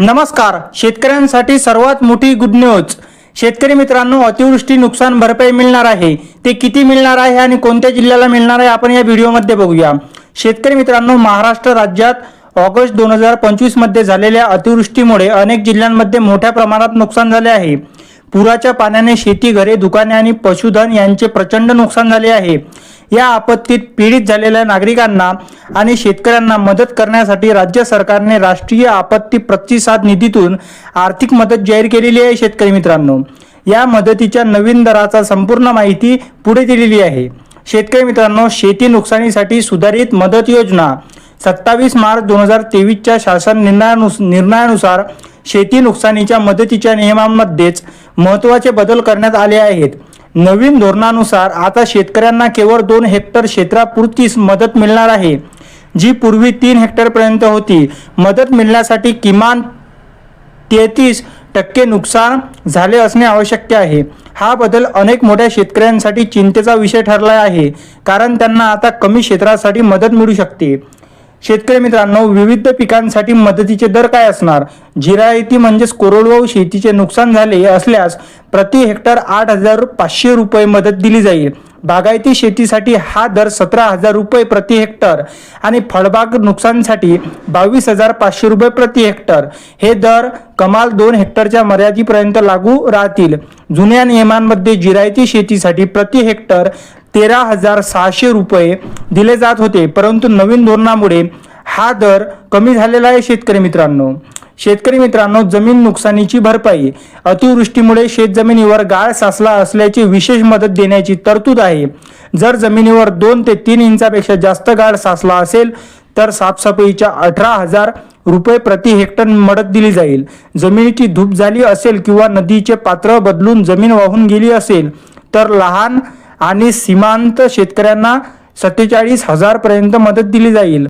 नमस्कार. शेतकऱ्यांसाठी सर्वात मोठी गुड न्यूज शेतकरी मित्रांनो अतिवृष्टी नुकसान भरपाई मिळणार आहे. ते किती मिळणार आहे आणि कोणत्या जिल्ह्याला मिळणार आहे आपण या व्हिडिओमध्ये बघूया. शेतकरी मित्रांनो महाराष्ट्र राज्यात ऑगस्ट दोन हजार पंचवीसमध्ये झालेल्या अतिवृष्टीमुळे अनेक जिल्ह्यांमध्ये मोठ्या प्रमाणात नुकसान झाले आहे. पुराच्या पाण्याने शेती घरे दुकाने आणि पशुधन यांचे प्रचंड नुकसान झाले आहे. या आपत्तीत पीडित झालेल्या नागरिकांना आणि शेतकऱ्यांना मदत करण्यासाठी राज्य सरकारने राष्ट्रीय आपत्ती प्रतिसाद निधीतून आर्थिक मदत जाहीर केलेली आहे शेतकरी मित्रांनो. या मदतीच्या नवीन दराचा संपूर्ण माहिती पुढे दिलेली आहे. शेतकरी मित्रांनो शेती नुकसानीसाठी सुधारित मदत योजना सत्तावीस मार्च दोन हजार तेवीसच्या शासन निर्णयानुस निर्णयानुसार शेती नुकसानीच्या मदतीच्या नियमांमध्येच महत्त्वाचे बदल करण्यात आले आहेत. नवीन धोरणानुसार आता शेतकऱ्यांना केवळ दोन हेक्टर क्षेत्रापुरतीच मदत मिळणार आहे जी पूर्वी तीन हेक्टरपर्यंत होती. मदत मिळण्यासाठी किमान तेहतीस टक्के नुकसान झाले असणे आवश्यक आहे. हा बदल अनेक मोठ्या शेतकऱ्यांसाठी चिंतेचा विषय ठरला आहे कारण त्यांना आता कमी क्षेत्रासाठी मदत मिळू शकते. शेतकरी मित्रांनो विविध पिकांसाठी मदतीचे दर काय असणार? जिरायती म्हणजेच कोरडवाहू शेतीचे नुकसान झाले असल्यास प्रति हेक्टर आठ हजार पाचशे रुपये मदत दिली जाईल. बागायती शेतीसाठी हा दर सतरा हजार रुपये प्रति हेक्टर आणि फळबाग नुकसानसाठी बावीस हजार पाचशे रुपये प्रति हेक्टर. हे दर कमाल दोन हेक्टरच्या मर्यादेपर्यंत लागू राहतील. जुन्या नियमांमध्ये जिरायती शेतीसाठी प्रति हेक्टर तेरा हजार सहाशे रुपये दिले जात होते. परंतु नवीन धोरणामुळे हा दर कमी झालेला आहे शेतकरी मित्रांनो. शेतकरी मित्रांनो जमीन नुकसानीची भरपाई. अतिवृष्टीमुळे शेतजमिनीवर गाळ साचला असल्याची विशेष मदत देण्याची तरतूद आहे. जर जमिनीवर दोन ते तीन इंचापेक्षा जास्त गाळ साचला असेल तर साफसफाईच्या अठरा हजार रुपये प्रति हेक्टर मदत दिली जाईल. जमिनीची धूप झाली असेल किंवा नदीचे पात्र बदलून जमीन वाहून गेली असेल तर लहान आणि सीमांत शेतकऱ्यांना सत्तेचाळीस हजारपर्यंत मदत दिली जाईल.